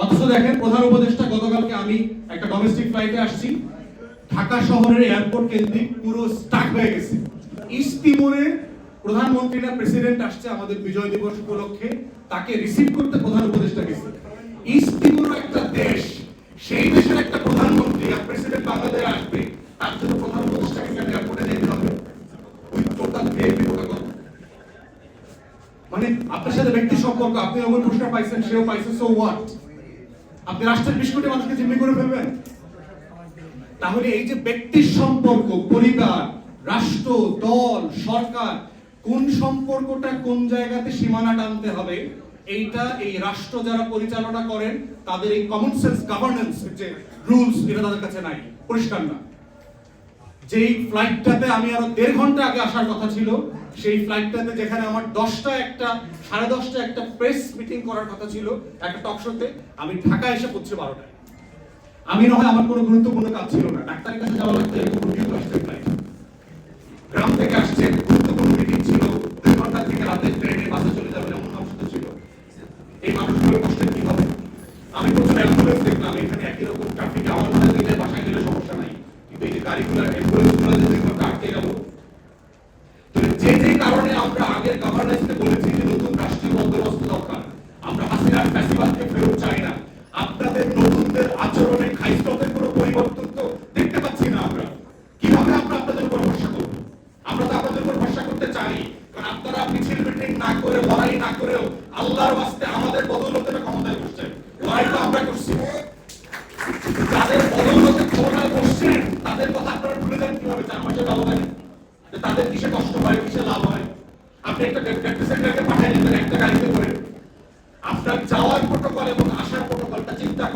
অথচ দেখেন প্রধান উপদেষ্টা, গতকালকে আমি একটা ডোমেস্টিক ফ্লাইটে আসছি। ঢাকা শহরের এয়ারপোর্ট কেন্দ্রিক পুরো স্টাক হয়ে গেছে। ইস্ট তিমুরে প্রধানমন্ত্রীরা প্রেসিডেন্ট আসছে আমাদের বিজয় দিবস উপলক্ষে। তাকে রিসিভ করতে প্রধান উপদেষ্টা গেছে। ইস্ট একটা দেশ, সেই দেশের একটা প্রধানমন্ত্রী আর প্রেসিডেন্ট বাংলাদেশে আসবে। তার জন্য প্রধান উপদেষ্টাকে কেন এয়ারপোর্টে যেতে হবে। ওই টোটাল ভিআইপি মানে আপনার সাথে ব্যক্তি সম্পর্ক, আপনি পুরস্কার পাইছেন, সেও পাইছে সো হোয়াট আপনি রাষ্ট্রের বিশ কোটি মানুষকে জিম্মি করে ফেলবেন? তাহলে এই যে ব্যক্তির সম্পর্ক, পরিবার, রাষ্ট্র, দল, সরকার, কোন সম্পর্কটা কোন জায়গাতে সীমানা টানতে হবে, এইটা এই রাষ্ট্র যারা পরিচালনা করেন, তাদের এই কমন সেন্স গভর্নেন্স যে রুলস এটা তাদের কাছে নাই, পরিষ্কার না। যেই ফ্লাইটটাতে আমি আরও দেড় ঘণ্টা আগে আসার কথা ছিল, সেই ফ্লাইটটাতে যেখানে আমার দশটা একটা, সাড়ে দশটা একটা প্রেস মিটিং করার কথা ছিল, একটা টক শোতে আমি ঢাকা এসে পড়ছি বারোটায়। আমি না হয় আমার কোনো গুরুত্বপূর্ণ কাজ ছিল না। ডাক্তারের কাছে যাওয়া আসতে ফ্লাইট গ্রাম থেকে আসছে, গুরুত্বপূর্ণ মিটিং ছিল, দুই ঘণ্টা থেকে রাতে ট্রেনে বাসে চলে যাবে এমন অবস্থা ছিল। এই মানুষগুলোর কি হবে আমি প্রথমে দেখলাম, এখানে একই রকম ট্রাফিক আমার মনে হয় দিলে বাসায় গেলে সমস্যা নাই কিন্তু এই যে গাড়িগুলো অ্যাম্বুলেন্সগুলো আটকে গেল যে যে কারণে আমরা আগের গভর্নেন্সকে বলেছি যে নতুন রাষ্ট্রীয় বন্দোবস্ত দরকার, আমরা হাসিনার ফ্যাসিবাদকে ফেরত চাই না। আপনাদের নতুনদের আচরণে খাইস্ততের কোনো পরিবর্তন তো দেখতে পাচ্ছি না আমরা। কীভাবে আমরা আপনাদের উপর ভরসা করব? আমরা তো আপনাদের উপর ভরসা করতে চাই। কারণ আপনারা মিছিল মিটিং না করে লড়াই না করেও আল্লাহর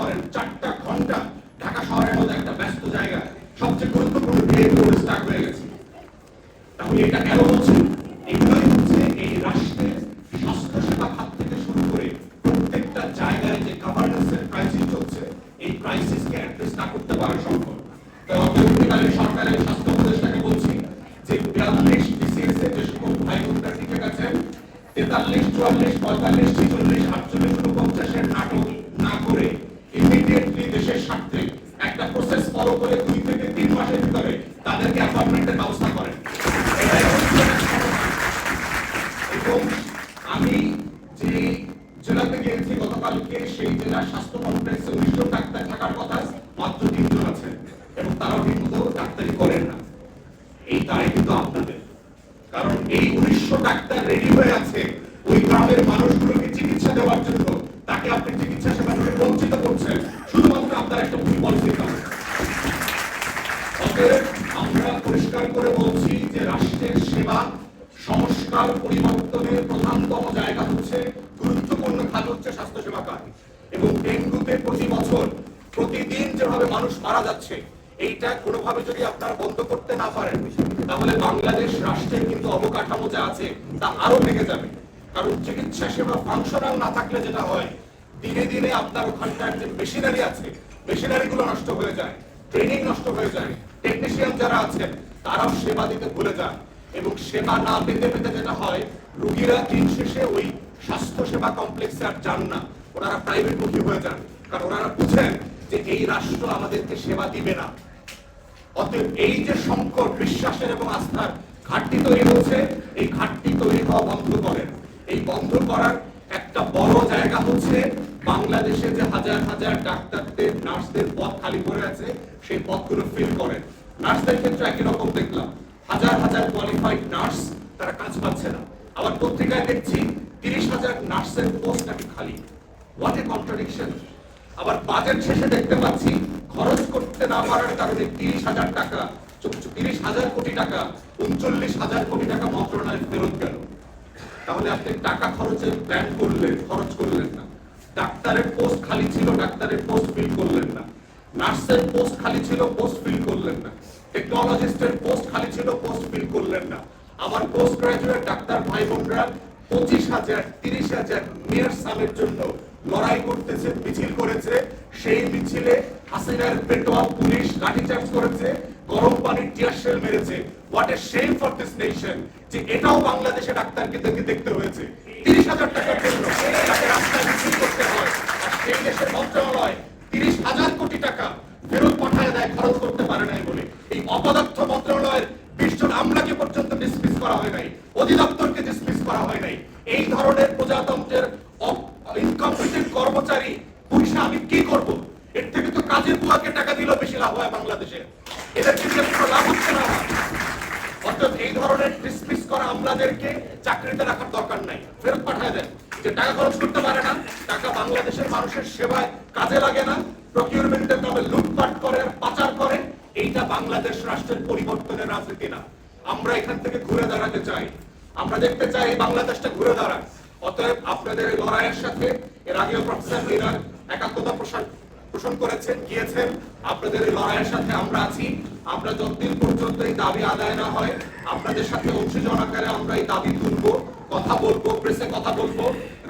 করেন চারটা ঘণ্টা ঢাকা শহরের মধ্যে একটা ব্যস্ত জায়গা, সবচেয়ে গুরুত্বপূর্ণ ভিড় করে স্টার্ট হয়ে গেছে। তাহলে এটা কেন হচ্ছে? এগুলোই হচ্ছে এই রাষ্ট্রের স্বাস্থ্য সেবা খাত থেকে শুরু করে প্রত্যেকটা জায়গায় যে গভর্নেন্সের ক্রাইসিস চলছে, এই ক্রাইসিসকে অ্যাড্রেস না করতে পারা সম্ভব। তাই সরকারের স্বাস্থ্য উপদেষ্টাকে বলছি যে বিয়াল্লিশ বিসিএস এর যে সকল ভাই বোনরা টিকে গেছেন তেতাল্লিশ, চুয়াল্লিশ, পঁয়তাল্লিশ, ছেচল্লিশ, আটচল্লিশ উনপঞ্চাশের নাটক না করে স্বার্থে একটা প্রসেস ফলো করে দুই থেকে তিন মাসের ভিতরে তাদেরকে অ্যাপয়েন্টমেন্টের ব্যবস্থা করেন। এবং আমি যে জেলাতে গতকালকে, সেই জেলার স্বাস্থ্য কমপ্লেক্সে ডাক্তার থাকার কথা মাত্র তিনজন এবং তারাও ঠিকমতো ডাক্তারি করেন না। এই দায় কিন্তু আপনাদের। কারণ এই উনিশশো ডাক্তার রেডি হয়ে আছে। ওই গ্রামের মানুষগুলোকে চিকিৎসা দেওয়ার জন্য যে রাষ্ট্রের সেবা, সংস্কার, পরিবর্তনের প্রধানতম জায়গা হচ্ছে গুরুত্বপূর্ণ খাত হচ্ছে স্বাস্থ্য সেবা খাত এবং ডেঙ্গুতে প্রতি বছর প্রতিদিন যেভাবে মানুষ মারা যাচ্ছে, এইটা কোনোভাবে যদি আপনারা বন্ধ করতে না পারেন, তাহলে বাংলাদেশ রাষ্ট্রের কিন্তু অবকাঠামো যা আছে, তা আরও ভেঙে যাবে। কারণ চিকিৎসা সেবা ফাংশনাল না থাকলে যেটা হয়, দিনে দিনে আপনার ওখানকার যে মেশিনারি আছে মেশিনারি গুলো নষ্ট হয়ে যায় ট্রেনিং নষ্ট হয়ে যায় টেকনিশিয়ান যারা আছেন তারাও সেবা দিতে ভুলে যান এবং সেবা না পেতে পেতে যেটা হয়, রুগীরা দিন শেষে ওই স্বাস্থ্য সেবা কমপ্লেক্সে আর যান না। ওনারা প্রাইভেট মুখী হয়ে যান। কারণ ওনারা বুঝেন যে এই রাষ্ট্র আমাদেরকে সেবা দিবে না। অতএব এই যে সংকট, বিশ্বাসের এবং আস্থার ঘাটতি তৈরি হচ্ছে, এই ঘাটতি তৈরি হওয়া বন্ধ করেন। এই বন্ধ করার একটা বড় জায়গা হচ্ছে বাংলাদেশে যে হাজার হাজার ডাক্তারদের, নার্সদের পদ খালি পড়ে আছে, সেই পদগুলো ফিল করেন। নার্সদের ক্ষেত্রে একই রকম দেখলাম। হাজার হাজার কোয়ালিফাইড নার্স তারা কাজ পাচ্ছে না। আবার পত্রিকায় দেখছি তিরিশ হাজার নার্সের পোস্ট নাকি খালি। হোয়াট এ কন্ট্রাডিকশন আবার বাজেট শেষে দেখতে পাচ্ছি খরচ করতে না পারার কারণে তিরিশ হাজার টাকা তিরিশ হাজার কোটি টাকা, উনচল্লিশ হাজার কোটি টাকা মন্ত্রণালয় ফেরত গেল। তাহলে আপনি টাকা খরচের প্ল্যান করলেন, খরচ করলেন না। ডাক্তারের পোস্ট খালি ছিল, ডাক্তারের পোস্ট ফিল করলেন না। নার্সের পোস্ট খালি ছিল, পোস্ট ফিল করলেন না। টেকনোলজিস্টের পোস্ট খালি ছিল, পোস্ট ফিল করলেন না। আমার পোস্ট গ্রাজুয়েট ডাক্তার ভাই বোনরা পঁচিশ হাজার, তিরিশ হাজার মেয়র সামের জন্য লড়াই করতেছে, মিছিল করেছে। সেই মিছিলে হাসিনার পেটোয়া পুলিশ লাঠিচার্জ করেছে, গরম পানির টিয়ার শেল মেরেছে। What a shame for this nation যে এটাও বাংলাদেশে ডাক্তারকে দেখে দেখতে হয়েছে। তিরিশ হাজার টাকার জন্য তাকে রাস্তায় মিছিল করতে হয়। সেই দেশের মন্ত্রণালয় তিরিশ হাজার কোটি টাকা ফেরত পাঠায় দেয়, খরচ করতে পারে নাই বলে। এই অপদার্থ মন্ত্রণালয়ের বিশ জন আমলাকে পর্যন্ত ডিসমিস করা হয় নাই, অধিদপ্তরকে ডিসমিস করা হয় নাই। এই ধরনের প্রজাতন্ত্রের ইনকম্পিটেন্ট কর্মচারী পয়সা আমি কি করব? এর থেকে তো কাজের বুয়াকে টাকা দিলেও বেশি লাভ হয় বাংলাদেশে। এদের কিন্তু কোনো লাভ হচ্ছে না। অর্থাৎ এই ধরনের ডিসমিস করা আমলাদেরকে চাকরিতে রাখার দরকার নাই। ফেরত পাঠায় দেন। যে টাকা খরচ করতে পারে না, টাকা বাংলাদেশের মানুষের সেবায় কাজে লাগে না প্রকিউরমেন্টের নামে লুটপাট করে, পাচার করে, এইটা বাংলাদেশ রাষ্ট্রের পরিবর্তনের রাজনীতি না। আমরা এখান থেকে ঘুরে দাঁড়াতে চাই। আমরা দেখতে চাই বাংলাদেশটা ঘুরে দাঁড়াক। অতএব আপনাদের লড়াইয়ের সাথে, এর আগেও প্রফেসর মিরা একাত্মতা প্রসার পোষণ করেছেন, গিয়েছেন। আপনাদের এই লড়াইয়ের সাথে আমরা আছি। আমরা যতদিন পর্যন্ত এই দাবি আদায় না হয়, আপনাদের সাথে অংশীজন আকারে আমরা এই দাবি তুলবো। কথা বলব প্রেসে কথা বলব।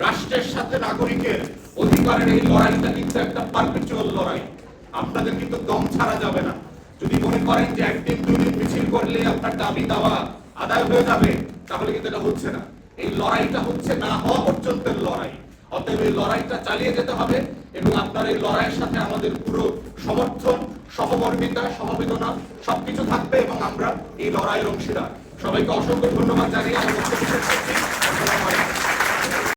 রাষ্ট্রের সাথে নাগরিকের অধিকারের এই লড়াইটা কিন্তু একটা পারপেচুয়াল লড়াই। আপনাদের কিন্তু দম ছাড়া যাবে না। যদি মনে করেন যে একদিন দুই দিন মিছিল করলে আপনার দাবি দাওয়া আদায় হয়ে যাবে, তাহলে কিন্তু এটা হচ্ছে না। এই লড়াইটা হচ্ছে না হওয়া পর্যন্তের লড়াই। অতএব এই লড়াইটা চালিয়ে যেতে হবে এবং আপনার এই লড়াইয়ের সাথে আমাদের পুরো সমর্থন, সহমর্মিতা সহবেদনা সবকিছু থাকবে এবং আমরা এই লড়াইয়ের অংশীদার। সবাইকে অসংখ্য ধন্যবাদ জানিয়ে আমার